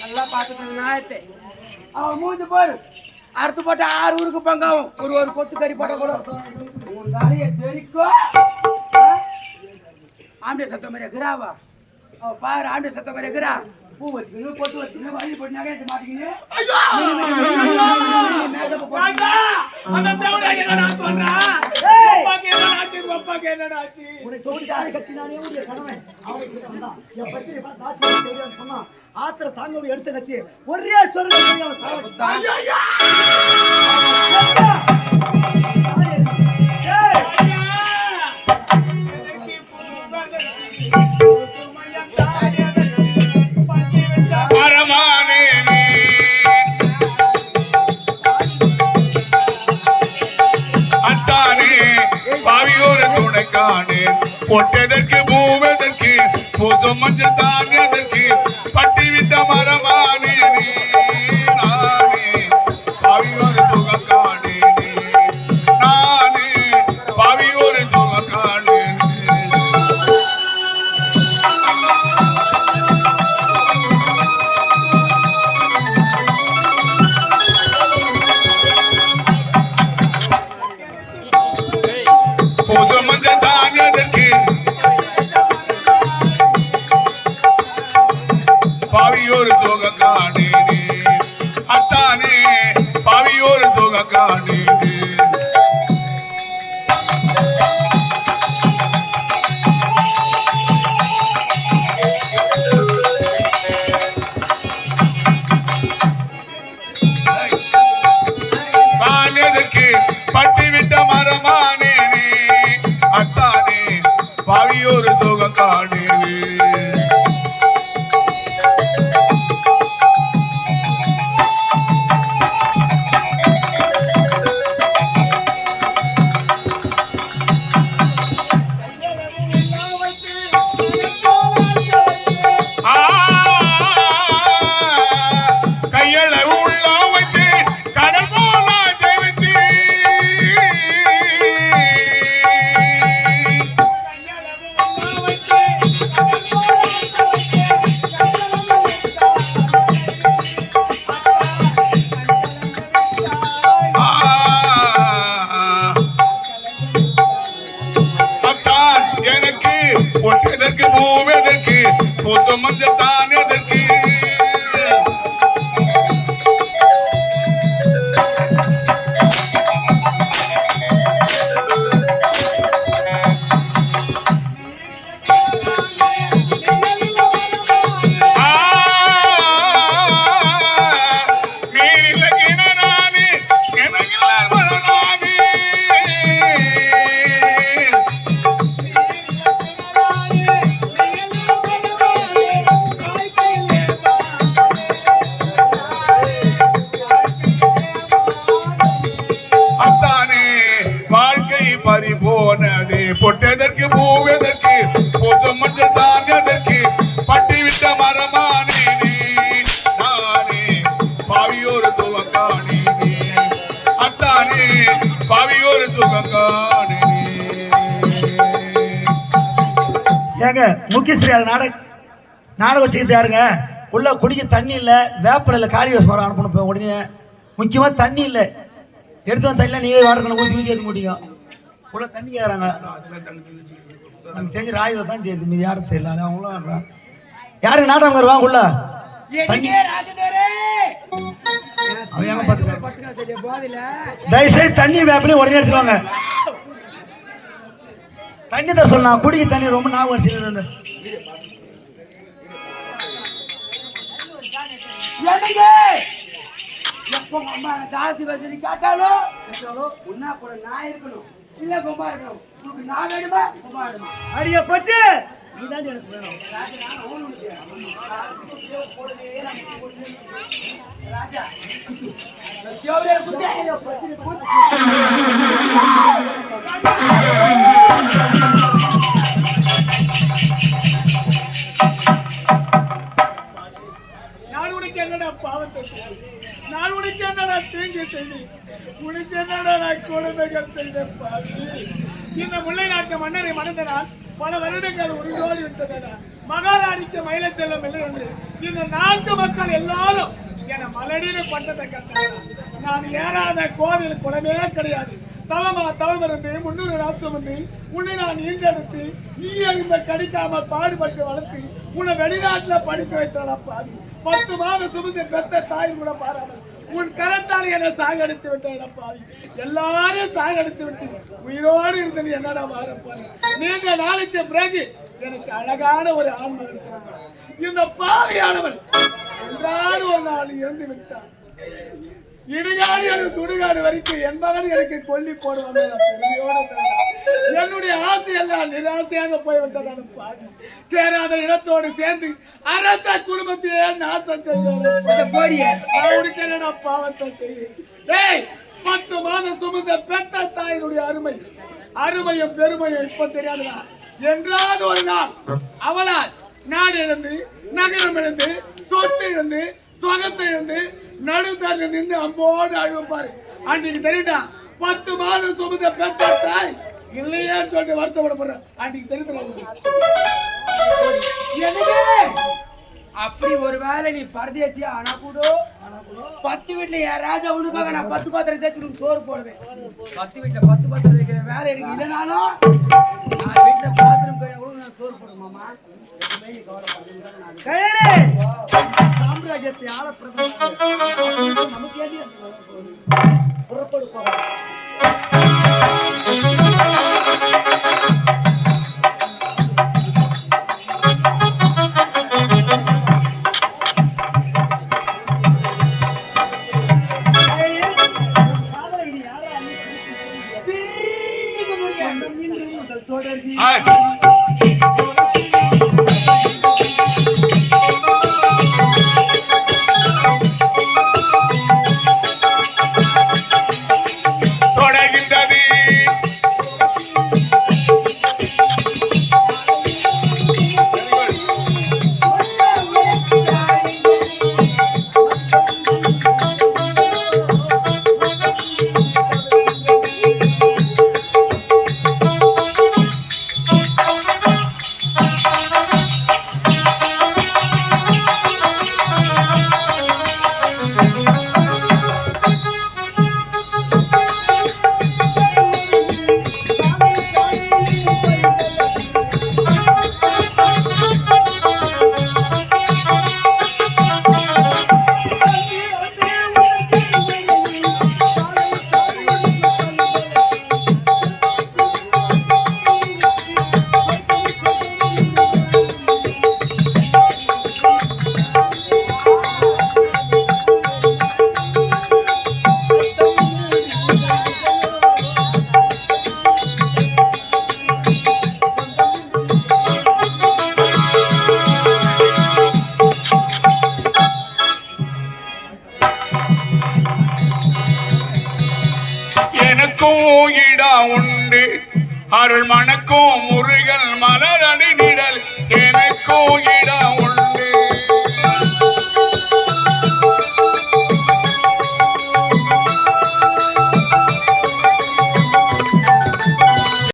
நல்லா பார்த்துட்டு அவன் மூஞ்சி பாரு. அறுத்து போட்டு ஆறு ஊருக்கு பங்காவும். ஒரு ஒரு கொத்து கறி போட்ட கூட. உன் தலையை தெரிக்கோ ஆம்பளை சத்தம் மாதிரி இருக்கிறாவா அவ பாரு ஆம்பளை சத்தம் மாதிரி இருக்கிறா பூ வச்சுக்கணும் பொட்டு வச்சுக்கணும் வழி போட்டு நகை எடுத்து மாட்டிக்கின்னு மேக்கப் போட்டு அப்பாக்கு என்னடா ஆச்சு? அப்பாக்கு என்னடா ஆச்சு? உன்னை தோண்டி தாலி கட்டினானே உன்னுடைய கணவன். அவனை கிட்ட வந்தான் என் பத்தி தாட்சி தெரியாது சொன்னான். ஆத்திர தாங்க முடிய எடுத்து கட்டி ஒரே சொல்ல அவன் சாவடிச்சான். துணைக்கானே காணேனே. காணதற்கு மரமானேனே. அத்தானே பாவியோரு தோக காணேனே. போவதற்கு புத்த மஞ்சள் தானே பொட்டதற்கு பூவதற்கு பொது மஞ்சள் தாங்கதற்கு பட்டி விட்ட மரமானே நானே பாவியோரு துவக்கானே அத்தானே பாவியோரு துவக்கானே ஏங்க முக்கியஸ்ரீ நாடக நாடகம் வச்சுக்கிட்டு யாருங்க? உள்ள குடிக்க தண்ணி இல்லை வேப்பிலையில் காளி வரம் அனுப்பணும் உடனே. முக்கியமாக தண்ணி இல்லை. எடுத்து வந்து தண்ணியில் நீங்களே வாடகை ஊற்றி ஊற்றி எடுக்க முடியும். உள்ள தண்ணி கேட்குறாங்க நமக்கு தெரிஞ்ச ராயுதை தான் தெரியுது. மீது யாரும் தெரியல. அவங்களும் வர்றாங்க யாருங்க நாடகம் வருவாங்க உள்ள தயவுசெய்து தண்ணி வேப்பிலையும் உடனே எடுத்துருவாங்க தண்ணி தான் சொல்லலாம் குடிக்க தண்ணி ரொம்ப ஞாபகம் வச்சுருந்து உங்க அம்மா ஜாஸ்தி வசதி கேட்டாலும் உன்னா கூட நான் இருக்கணும். இல்ல கும்பா இருக்கணும். உனக்கு நான் வேணுமா? கும்பா வேணுமா? அடிய நீதான் எனக்கு வேணும். செய்தேன் உனக்கு நான் கொடுமைகள் செய்த பாவி? இந்த முல்லை நாட்டு மன்னரை மணந்த பல வருடங்கள் உருகோடி விட்டதடா. மகாராணிக்கு மயில செல்லம் இல்லை என்று இந்த நாட்டு மக்கள் எல்லாரும் என மலடின பட்டத்தை கட்டாங்க நான் ஏறாத கோவில் குளமே கிடையாது. தவமா தவமிருந்து முன்னூறு நாட்கள் வந்து உன்னை நான் ஈண்டெடுத்து ஈ எறும்பை கடிக்காம பாடுபட்டு வளர்த்து உன்னை வெளிநாட்டுல படிக்க வைத்தாளப்பா பத்து மாதம் சுமந்து பெத்த தாய் கூட பாராமல் உன் கரத்தால் என்னை சாகடித்து விட்டேன் பாவி எல்லாரும் சாகடித்து விட்டு உயிரோடு இருந்து என்னடா வாரப்பாரு நீண்ட நாளைக்கு பிறகு எனக்கு அழகான ஒரு ஆண்மகன் இந்த பாவியானவன் எல்லாரும் ஒரு நாள் இறந்து விட்டான். இடுகாடு எனக்கு துடுகாடு வரைக்கும் என் மகன் எனக்கு கொல்லி போடுவாங்க நான் பெருமையோட சொல்றேன். எல்லாம் நிராசையாக போய்விட்டதான பாதி சேராத இடத்தோடு சேர்ந்து அரச குடும்பத்தையே நாசம் என்னடா பாவத்தை செய்யுது ஏய் பத்து மாதம் சுமந்த பெத்த தாயினுடைய அருமை அருமையும் பெருமையும் இப்ப தெரியாதுடா. என்றாவது ஒரு நாள் அவளால் நாடு இழந்து நகரம் இழந்து சொத்து இழந்து சொகத்தை இழந்து நடுத்தர நின்று அம்போடு அழுவாரு. அன்னைக்கு தெரியுடா பத்து மாதம் சுமந்த பெத்த தாய் இல்லையேன்னு சொல்லிட்டு வருத்தப்பட போறேன் அன்னைக்கு எனக்கு அப்படி ஒரு வேலை நீ பரதேசியா ஆனா கூட பத்து வீட்டுல என் ராஜா உனக்காக நான் பத்து பாத்திரம் தேய்ச்சி உனக்கு சோறு போடுவேன் பத்து வீட்டுல பத்து பாத்திரம் தேய்க்கிற வேலை எனக்கு இல்லைனாலும் நான் வீட்டுல பாத்திரம் கழுவ கூட நான் சோறு போடுமாமா! சாம்ராஜ்யத்தை ஆள பிரதமர் நமக்கு? புறப்படு. உண்டு. அருள் மணக்கும் முருகன் மலரடி நிழல்